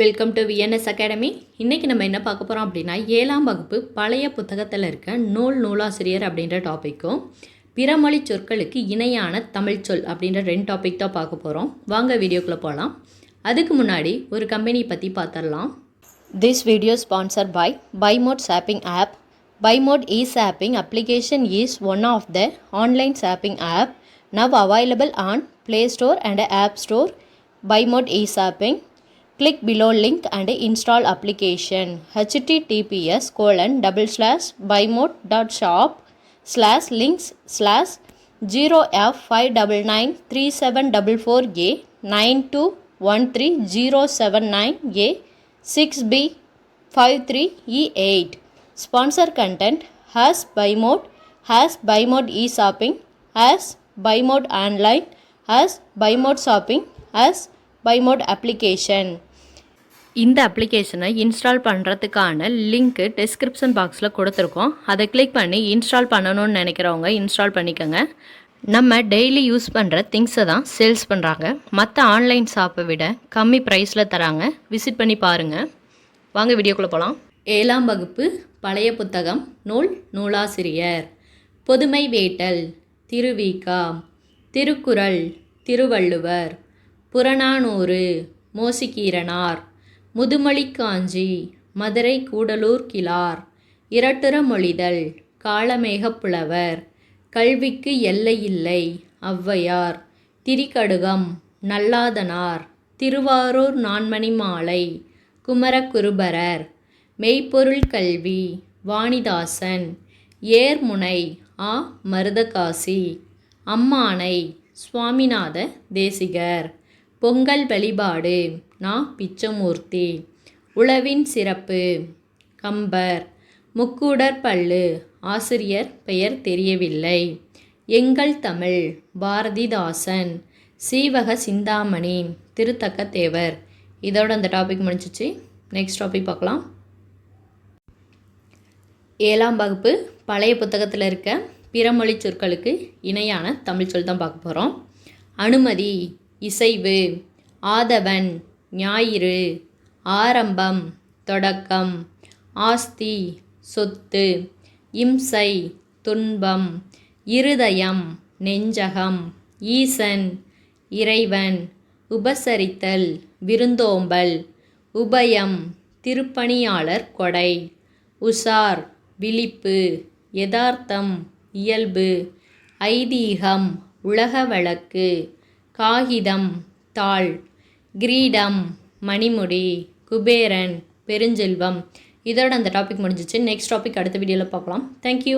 Welcome to VNS academy இன்றைக்கி நம்ம என்ன பார்க்க போகிறோம் அப்படின்னா ஏழாம் வகுப்பு பழைய புத்தகத்தில் இருக்க நூல் நூலாசிரியர் அப்படின்ற டாப்பிக்கும் பிறமொழி சொற்களுக்கு இணையான தமிழ் சொல் அப்படின்ற ரெண்டு டாபிக் தான் பார்க்க போகிறோம் வாங்க வீடியோக்குள்ளே போகலாம் அதுக்கு முன்னாடி ஒரு கம்பெனி பற்றி பார்த்துடலாம் this video sponsor by Bymot shopping app Bymot e shopping application is one of the online shopping app now available on Play Store and App Store Bymot e shopping click below link and install application. Https colon double slash bymode dot shop slash links slash 0f5993744a 9213079a 6b 53e8 sponsor content has bymode has bymode e-shopping has bymode online has bymode shopping has bymode application இந்த அப்ளிகேஷனை install பண்ணுறதுக்கான link description பாக்ஸில் கொடுத்துருக்கோம். அதை click பண்ணி install பண்ணணும்னு நினைக்கிறவங்க install பண்ணிக்கோங்க. நம்ம டெய்லி யூஸ் பண்ணுற திங்ஸை தான் சேல்ஸ் பண்ணுறாங்க மற்ற ஆன்லைன் ஷாப்பை விட கம்மி ப்ரைஸில் தராங்க. விசிட் பண்ணி பாருங்கள் வாங்க வீடியோக்குள்ளே போகலாம் ஏழாம் வகுப்பு பழைய புத்தகம் நூல் நூலாசிரியர். பொதுமை வேட்டல் திருவிகா திருக்குறள் திருவள்ளுவர். புறநானூறு மோசிகீரனார். முதுமலிக்காஞ்சி காஞ்சி மதுரை கூடலூர் கிளார் இரட்டுற மொழிதல் காளமேகப் புலவர் கல்விக்கு எல்லையில்லை ஔவையார் திரிகடுகம் நல்லாதனார் திருவாரூர் நான்மணி மாலை குமரகுருபரர் மெய்ப்பொருள் கல்வி வாணிதாசன் ஏர்முனை ஆ. மருதகாசி அம்மானை சுவாமிநாத தேசிகர். பொங்கல் வழிபாடு. நா பிச்சமூர்த்தி. உழவின் சிறப்பு. கம்பர். முக்கூடர் ஆசிரியர் பெயர் தெரியவில்லை. எங்கள் தமிழ். பாரதிதாசன். சீவக சிந்தாமணி. திருத்தக்க தேவர் இதோட அந்த டாபிக் முடிஞ்சிச்சு. நெக்ஸ்ட் டாபிக் பார்க்கலாம். ஏழாம் வகுப்பு. பழைய புத்தகத்தில் இருக்க பிறமொழி சொற்களுக்கு இணையான தமிழ் சொல் தான் பார்க்க போகிறோம் அனுமதி. இசைவு ஆதவன் ஞாயிறு ஆரம்பம் தொடக்கம் ஆஸ்தி சொத்து இம்சை துன்பம் இருதயம் நெஞ்சகம் ஈசன் இறைவன் உபசரித்தல் விருந்தோம்பல் உபயம் திருப்பணியாளர் கொடை உஷார் விழிப்பு யதார்த்தம் இயல்பு ஐதீகம் உலக வழக்கு காகிதம் தாள் கிரீடம் மணிமுடி குபேரன் பெருஞ்செல்வம். இதோட அந்த டாபிக் முடிஞ்சிச்சு. நெக்ஸ்ட் டாபிக் அடுத்த வீடியோவில் பார்க்கலாம். தேங்க்யூ